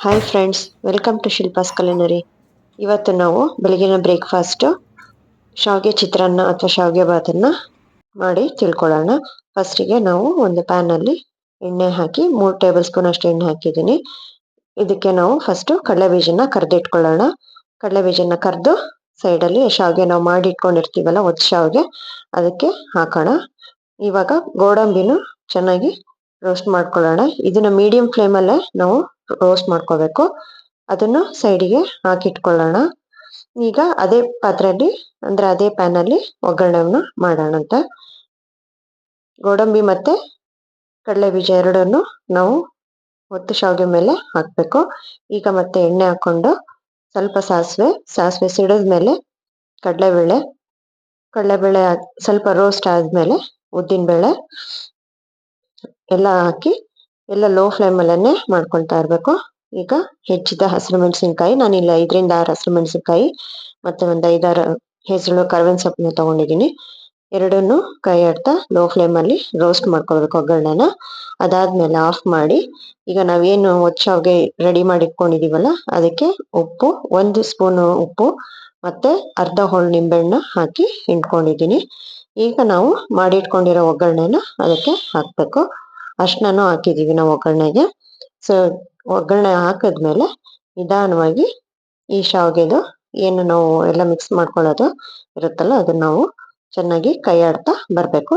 Hi friends welcome to Shilpa's culinary ಇವತ್ತು ನಾವು ಬೆಳಗಿನ ಬ್ರೇಕ್ಫಾಸ್ಟು ಶಾವಿಗೆ ಚಿತ್ರಾನ್ನ ಅಥವಾ ಶಾವಿಗೆ ಭಾತನ್ನು ಮಾಡಿ ತಿಳ್ಕೊಳ್ಳೋಣ. ಫಸ್ಟಿಗೆ ನಾವು ಒಂದು ಪ್ಯಾನಲ್ಲಿ ಎಣ್ಣೆ ಹಾಕಿ, ಮೂರು ಟೇಬಲ್ ಸ್ಪೂನ್ ಅಷ್ಟು ಎಣ್ಣೆ ಹಾಕಿದ್ದೀನಿ. ಇದಕ್ಕೆ ನಾವು ಫಸ್ಟು ಕಡಲೆಬೀಜನ ಕರೆದಿಟ್ಕೊಳ್ಳೋಣ. ಕಡಲೆಬೀಜನ ಕರೆದು ಸೈಡಲ್ಲಿ ಶಾವಿಗೆ ನಾವು ಮಾಡಿ ಇಟ್ಕೊಂಡಿರ್ತೀವಲ್ಲ ಒತ್ತು ಶಾವಿಗೆ, ಅದಕ್ಕೆ ಹಾಕೋಣ. ಇವಾಗ ಗೋಡಂಬಿನೂ ಚೆನ್ನಾಗಿ ರೋಸ್ಟ್ ಮಾಡ್ಕೊಳ್ಳೋಣ. ಇದನ್ನ ಮೀಡಿಯಂ ಫ್ಲೇಮಲ್ಲೇ ನಾವು ರೋಸ್ಟ್ ಮಾಡ್ಕೋಬೇಕು. ಅದನ್ನು ಸೈಡಿಗೆ ಹಾಕಿಟ್ಕೊಳ್ಳೋಣ. ಈಗ ಅದೇ ಪಾತ್ರೆಯಲ್ಲಿ, ಅಂದ್ರೆ ಅದೇ ಪ್ಯಾನ್ ಅಲ್ಲಿ ಒಗ್ಗರಣೆಯನ್ನು ಮಾಡೋಣ ಅಂತ. ಗೋಡಂಬಿ ಮತ್ತೆ ಕಡಲೆ ಬೀಜ ಎರಡನ್ನು ನಾವು ಒತ್ತು ಶಾವಿಗೆ ಮೇಲೆ ಹಾಕ್ಬೇಕು. ಈಗ ಮತ್ತೆ ಎಣ್ಣೆ ಹಾಕೊಂಡು ಸ್ವಲ್ಪ ಸಾಸಿವೆ ಸಾಸಿವೆ ಸಿಡಿದ ಮೇಲೆ ಕಡಲೆಬೇಳೆ ಕಡಲೆಬೇಳೆ ಸ್ವಲ್ಪ ರೋಸ್ಟ್ ಆದ್ಮೇಲೆ ಉದ್ದಿನ ಬೇಳೆ ಎಲ್ಲ ಹಾಕಿ ಎಲ್ಲ ಲೋ ಫ್ಲೇಮಲ್ಲೇ ಮಾಡ್ಕೊಳ್ತಾ ಇರಬೇಕು. ಈಗ ಹೆಚ್ಚಿದ ಹಸಿರು ಮೆಣಸಿನ್ಕಾಯಿ ನಾನಿಲ್ಲ ಐದರಿಂದ ಆರು ಹಸಿರು ಮೆಣಸಿನ್ಕಾಯಿ ಮತ್ತೆ ಒಂದು ಐದಾರು ಹೆಸರು ಕರ್ಬೇವಿನ ಸೊಪ್ಪನ್ನ ತಗೊಂಡಿದ್ದೀನಿ. ಎರಡನ್ನು ಕೈ ಆಡ್ತಾ ಲೋ ಫ್ಲೇಮಲ್ಲಿ ರೋಸ್ಟ್ ಮಾಡ್ಕೊಳ್ಬೇಕು ಒಗ್ಗರಣೆನ. ಅದಾದ್ಮೇಲೆ ಆಫ್ ಮಾಡಿ, ಈಗ ನಾವೇನು ಒಚ್ಚಾವ್ಗೆ ರೆಡಿ ಮಾಡಿ ಇಟ್ಕೊಂಡಿದೀವಲ್ಲ, ಅದಕ್ಕೆ ಉಪ್ಪು, ಒಂದು ಸ್ಪೂನು ಉಪ್ಪು ಮತ್ತೆ ಅರ್ಧ ಹೋಳು ನಿಂಬೆಹಣ್ಣ ಹಾಕಿ ಹಿಂಡ್ಕೊಂಡಿದ್ದೀನಿ. ಈಗ ನಾವು ಮಾಡಿ ಇಟ್ಕೊಂಡಿರೋ ಒಗ್ಗರಣೆನ ಅದಕ್ಕೆ ಹಾಕ್ಬೇಕು. ಅರ್ಶಿನೂ ಹಾಕಿದೀವಿ ನಾವು ಒಗ್ಗರಣೆಗೆ. ಸೊ ಒಗ್ಗರಣೆ ಹಾಕಿದ್ಮೇಲೆ ನಿಧಾನವಾಗಿ ಈ ಶಾವಿಗೆದು ಏನು ನಾವು ಎಲ್ಲ ಮಿಕ್ಸ್ ಮಾಡ್ಕೊಳ್ಳೋದು ಇರುತ್ತಲ್ಲ, ಅದನ್ನ ನಾವು ಚೆನ್ನಾಗಿ ಕೈ ಆಡ್ತಾ ಬರಬೇಕು.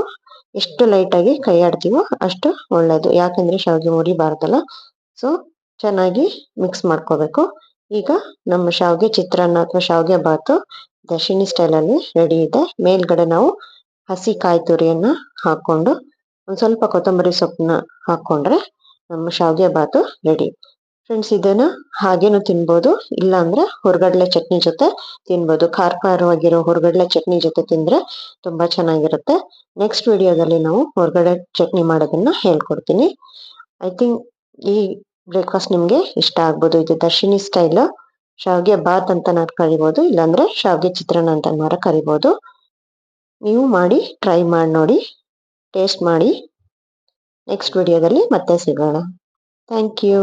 ಎಷ್ಟು ಲೈಟಾಗಿ ಕೈ ಆಡ್ತೀವೋ ಅಷ್ಟು ಒಳ್ಳೆಯದು ಯಾಕಂದ್ರೆ ಶಾವಿಗೆ ಮುರಿಬಾರ್ದಲ್ಲ. ಸೊ ಚೆನ್ನಾಗಿ ಮಿಕ್ಸ್ ಮಾಡ್ಕೋಬೇಕು. ಈಗ ನಮ್ಮ ಶಾವಿಗೆ ಚಿತ್ರಾನ್ನ ಅಥವಾ ಶಾವಿಗೆ ಬಾತು ದಶಿನಿ ಸ್ಟೈಲಲ್ಲಿ ರೆಡಿ ಇದೆ. ಮೇಲ್ಗಡೆ ನಾವು ಹಸಿ ಕಾಯಿ ತುರಿಯನ್ನ ಹಾಕೊಂಡು ಒಂದ್ ಸ್ವಲ್ಪ ಕೊತ್ತಂಬರಿ ಸೊಪ್ಪನ್ನ ಹಾಕೊಂಡ್ರೆ ನಮ್ಮ ಶಾವಿಗೆ ಬಾತು ರೆಡಿ ಫ್ರೆಂಡ್ಸ್ ಇದನ್ನ ಹಾಗೇನು ತಿನ್ಬೋದು? ಇಲ್ಲ ಅಂದ್ರೆ ಹುರ್ಗಡ್ಲೆ ಚಟ್ನಿ ಜೊತೆ ತಿನ್ಬೋದು. ಖಾರ ಖಾರವಾಗಿರೋ ಹುರ್ಗಡ್ಲೆ ಚಟ್ನಿ ಜೊತೆ ತಿಂದ್ರೆ ತುಂಬಾ ಚೆನ್ನಾಗಿರುತ್ತೆ. ನೆಕ್ಸ್ಟ್ ವಿಡಿಯೋದಲ್ಲಿ ನಾವು ಹೊರಗಡೆ ಚಟ್ನಿ ಮಾಡೋದನ್ನ ಹೇಳ್ಕೊಡ್ತೀನಿ. ಐ ಥಿಂಕ್ ಈ ಬ್ರೇಕ್ಫಾಸ್ಟ್ ನಿಮ್ಗೆ ಇಷ್ಟ ಆಗ್ಬೋದು. ಇದು ದರ್ಶಿನಿ ಸ್ಟೈಲ್ ಶಾವಿಗೆ ಬಾತ್ ಅಂತ ಕರಿಬೋದು, ಇಲ್ಲಾಂದ್ರೆ ಶಾವಿಗೆ ಚಿತ್ರಾನ್ನ ಅಂತ ಕರಿಬೋದು. ನೀವು ಮಾಡಿ ಟ್ರೈ ಮಾಡಿ ನೋಡಿ. ಟೇಸ್ಟ್ ಮಾಡಿ ನೆಕ್ಸ್ಟ್ ವಿಡಿಯೋದಲ್ಲಿ ಮತ್ತೆ ಸಿಗೋಣ. Thank you